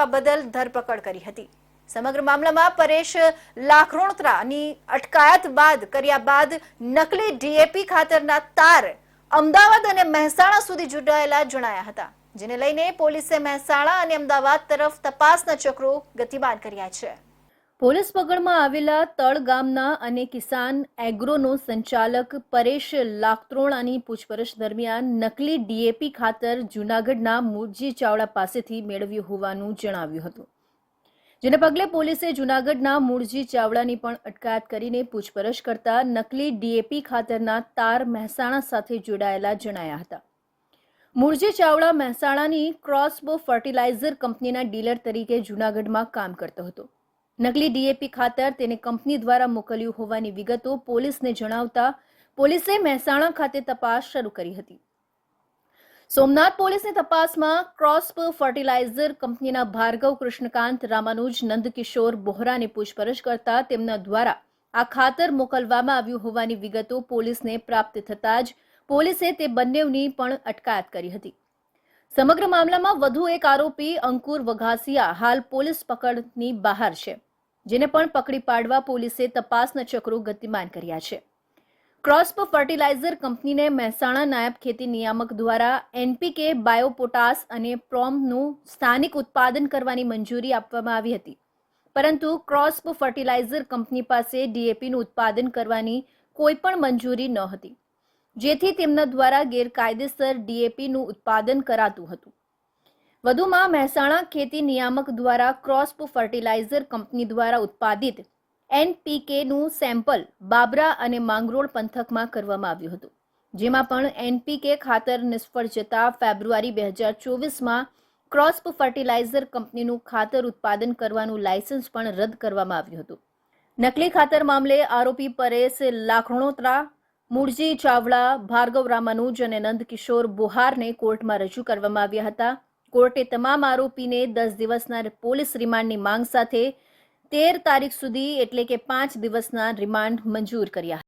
કરવા બદલ ધરપકડ કરી હતી. સમગ્ર મામલામાં પરેશ લાખરોણત્રાની અટકાયત બાદ કર્યા બાદ નકલી ડીએપી ખાતરના તાર અમદાવાદ અને મહેસાણા સુધી જોડાયેલા જણાયા હતા, જેને લઈને પોલીસે મહેસાણા અને અમદાવાદ તરફ તપાસના ચક્રો ગતિમાન કર્યા છે. પોલીસ પકડમાં આવેલા તળ ગામના અને કિસાન એગ્રોનો સંચાલક પરેશ લાખત્રોણાની પૂછપરછ દરમિયાન નકલી ડીએપી ખાતર જૂનાગઢના મૂળજી ચાવડા પાસેથી મેળવ્યું હોવાનું જણાવ્યું હતું. જેને પગલે પોલીસે જૂનાગઢના મૂળજી ચાવડાની પણ અટકાયત કરીને પૂછપરછ કરતા નકલી ડીએપી ખાતરના તાર મહેસાણા સાથે જોડાયેલા જણાયા હતા. મૂળજી ચાવડા મહેસાણાની ક્રોસબો ફર્ટિલાઇઝર કંપનીના ડીલર તરીકે જૂનાગઢમાં કામ કરતો હતો. નકલી ડીએપી ખાતર તેને કંપની દ્વારા મોકલ્યું હોવાની વિગતો પોલીસને જણાવતા પોલીસે મહેસાણા ખાતે તપાસ શરૂ કરી હતી. સોમનાથ પોલીસની તપાસમાં ક્રોસ્પ ફર્ટિલાઇઝર કંપનીના ભાર્ગવ કૃષ્ણકાંત, રામાનુજ, નંદકિશોર બોહરાની પૂછપરછ કરતા તેમના દ્વારા આ ખાતર મોકલવામાં આવ્યું હોવાની વિગતો પોલીસને પ્રાપ્ત થતાં જ પોલીસે તે બંનેની પણ અટકાયત કરી હતી. સમગ્ર મામલામાં વધુ એક આરોપી અંકુર વઘાસિયા હાલ પોલીસ પકડની બહાર છે. જેને પણ પકડી પાડવા પોલીસે તપાસના ચક્રો ગતિમાન કર્યા છે. ક્રોસ્પ ફર્ટિલાઇઝર કંપનીને મહેસાણા નાયબ ખેતી નિયામક દ્વારા એનપીકે બાયોપોટાસ અને પ્રોમનું સ્થાનિક ઉત્પાદન કરવાની મંજૂરી આપવામાં આવી હતી. પરંતુ ક્રોસ્પ ફર્ટિલાઇઝર કંપની પાસે ડીએપીનું ઉત્પાદન કરવાની કોઈ પણ મંજૂરી ન હતી. જેથી તેમના દ્વારા ગેરકાયદેસર ડીએપીનું ઉત્પાદન કરાતું હતું. વધુમાં મહેસાણા ખેતી નિયામક દ્વારા ક્રોસ્પ ફર્ટિલાઇઝર કંપની દ્વારા ઉત્પાદિત એનપીકેનું સેમ્પલ બાબરા અને માંગરોળ પંથકમાં કરવામાં આવ્યું હતું. જેમાં પણ એનપીકે ખાતર નિષ્ફળ જતા ફેબ્રુઆરી બે હજાર ચોવીસમાં ક્રોસ્પ ફર્ટિલાઇઝર કંપનીનું ખાતર ઉત્પાદન કરવાનું લાયસન્સ પણ રદ કરવામાં આવ્યું હતું. નકલી ખાતર મામલે આરોપી પરેશ લાખણોત્રા, મૂળજી ચાવડા, ભાર્ગવ રામાનુજ અને નંદકિશોર બુહારને કોર્ટમાં રજૂ કરવામાં આવ્યા હતા. કોર્ટે તમામ આરોપીને દસ દિવસના પોલીસ રિમાન્ડની માંગ સાથે તેર તારીખ સુધી એટલે કે પાંચ દિવસના રિમાન્ડ મંજૂર કર્યા